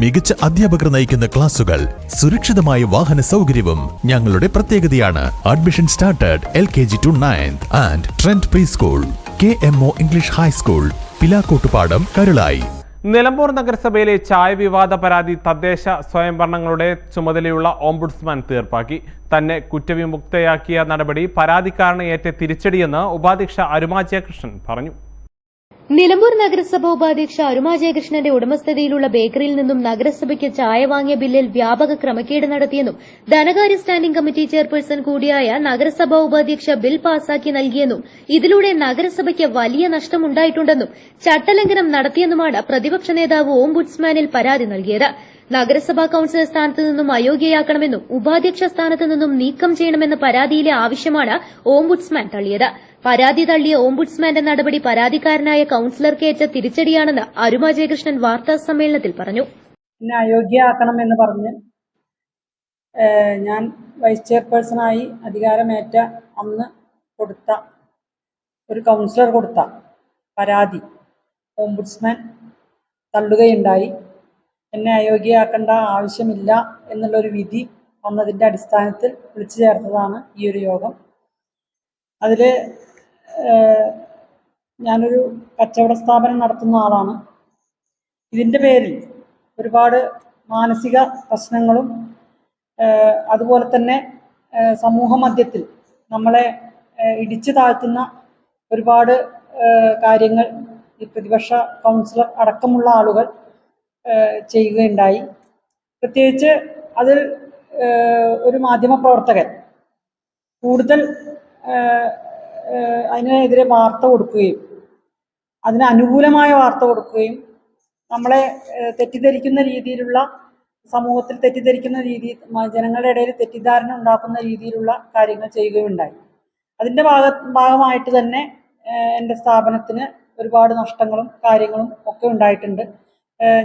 മികച്ച അധ്യാപകർ നയിക്കുന്ന ക്ലാസുകൾ സുരക്ഷിതമായ വാഹന സൗകര്യവും ഞങ്ങളുടെ പ്രത്യേകതയാണ്. Admission started L K G to ninth and trend pre school K M O English high school Pilakkottupadam Karulai Nilambur നഗരസഭയിലെ ചായ വിവാദ പരാതി തദ്ദേശ സ്വയംഭരണങ്ങളുടെ ചുമതലയുള്ള ഓംബുഡ്സ്മാൻ തീർപ്പാക്കി. തന്നെ കുറ്റവിമുക്തയാക്കിയ നടപടി പരാതിക്കാരന് ഏറ്റ തിരിച്ചടിയെന്ന് ഉപാധ്യക്ഷ അരുമാചയ കൃഷ്ണൻ പറഞ്ഞു. നിലമ്പൂർ നഗരസഭ ഉപാധ്യക്ഷ അരുമാ ജയകൃഷ്ണന്റെ ഉടമസ്ഥതയിലുള്ള ബേക്കറിയിൽ നിന്നും നഗരസഭയ്ക്ക് ചായ വാങ്ങിയ ബില്ലിൽ വ്യാപക ക്രമക്കേട് നടത്തിയെന്നും ധനകാര്യ സ്റ്റാൻഡിംഗ് കമ്മിറ്റി ചെയർപേഴ്സൺ കൂടിയായ നഗരസഭാ ഉപാധ്യക്ഷ ബിൽ പാസാക്കി നൽകിയെന്നും ഇതിലൂടെ നഗരസഭയ്ക്ക് വലിയ നഷ്ടമുണ്ടായിട്ടുണ്ടെന്നും ചട്ടലംഘനം നടത്തിയെന്നുമാണ് പ്രതിപക്ഷ നേതാവ് ഓംബുഡ്സ്മാനിൽ പരാതി നൽകിയത്. നഗരസഭാ കൌൺസിലർ സ്ഥാനത്ത് നിന്നും അയോഗ്യയാക്കണമെന്നും ഉപാധ്യക്ഷ സ്ഥാനത്ത് നിന്നും നീക്കം ചെയ്യണമെന്ന പരാതിയിലെ ആവശ്യമാണ് ഓംബുഡ്സ്മാൻ തള്ളിയത്. പരാതി തള്ളിയ ഓംബുഡ്സ്മാന്റെ നടപടി പരാതിക്കാരനായ കൌൺസിലർക്ക് ഏറ്റ തിരിച്ചടിയാണെന്ന് അരുമ ജയകൃഷ്ണൻ വാർത്താ സമ്മേളനത്തിൽ പറഞ്ഞു. എന്നെ അയോഗ്യയാക്കണം എന്ന് പറഞ്ഞ് ഞാൻ വൈസ് ചെയർപേഴ്സണായി അധികാരമേറ്റ അന്ന് കൊടുത്ത ഒരു കൗൺസിലർ കൊടുത്ത പരാതി ഓംബുഡ്സ്മാൻ തള്ളുകയുണ്ടായി. എന്നെ അയോഗ്യയാക്കേണ്ട ആവശ്യമില്ല എന്നുള്ളൊരു വിധി വന്നതിന്റെ അടിസ്ഥാനത്തിൽ വിളിച്ചു ചേർത്തതാണ് ഈ ഒരു യോഗം. അതിൽ ഞാനൊരു കച്ചവട സ്ഥാപനം നടത്തുന്ന ആളാണ്. ഇതിന്റെ പേരിൽ ഒരുപാട് മാനസിക പ്രശ്നങ്ങളും അതുപോലെ തന്നെ സമൂഹ മധ്യത്തിൽ നമ്മളെ ഇടിച്ചു താഴ്ത്തുന്ന ഒരുപാട് കാര്യങ്ങൾ ഈ പ്രതിപക്ഷ കൗൺസിലർ അടക്കമുള്ള ആളുകൾ ചെയ്യുകയുണ്ടായി. പ്രത്യേകിച്ച് അതിൽ ഒരു മാധ്യമപ്രവർത്തകൻ കൂടുതൽ അതിനെതിരെ വാർത്ത കൊടുക്കുകയും അതിന് അനുകൂലമായ വാർത്ത കൊടുക്കുകയും നമ്മളെ തെറ്റിദ്ധരിക്കുന്ന രീതിയിലുള്ള സമൂഹത്തിൽ തെറ്റിദ്ധരിക്കുന്ന രീതി ജനങ്ങളുടെ ഇടയിൽ തെറ്റിദ്ധാരണ ഉണ്ടാക്കുന്ന രീതിയിലുള്ള കാര്യങ്ങൾ ചെയ്യുകയുണ്ടായി. അതിന്റെ ഭാഗ ഭാഗമായിട്ട് തന്നെ എന്റെ സ്ഥാപനത്തിന് ഒരുപാട് നഷ്ടങ്ങളും കാര്യങ്ങളും ഒക്കെ ഉണ്ടായിട്ടുണ്ട്.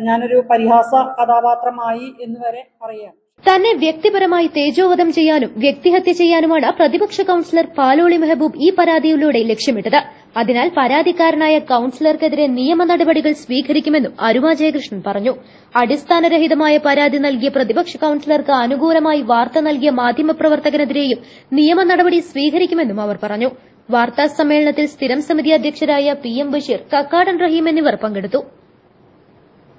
ഞാനൊരു പരിഹാസ കഥാപാത്രമായി എന്ന് വരെ പറയാം. തന്നെ വ്യക്തിപരമായി തേജോവധം ചെയ്യാനും വ്യക്തിഹത്യ ചെയ്യാനുമാണ് പ്രതിപക്ഷ കൌൺസിലർ പാലോളി മെഹബൂബ് ഈ പരാതിയിലൂടെ ലക്ഷ്യമിട്ടത്. അതിനാൽ പരാതിക്കാരനായ കൌൺസിലർക്കെതിരെ നിയമ നടപടികൾ സ്വീകരിക്കുമെന്നും അരുമ ജയകൃഷ്ണൻ പറഞ്ഞു. അടിസ്ഥാനരഹിതമായ പരാതി നൽകിയ പ്രതിപക്ഷ കൌൺസിലർക്ക് അനുകൂലമായി വാർത്ത നൽകിയ മാധ്യമപ്രവർത്തകനെതിരെയും നിയമ നടപടി സ്വീകരിക്കുമെന്നും അവർ പറഞ്ഞു. വാർത്താ സമ്മേളനത്തിൽ സ്ഥിരം സമിതി അധ്യക്ഷരായ പി എം ബഷീർ കക്കാടൻ റഹീം എന്നിവർ പങ്കെടുത്തു.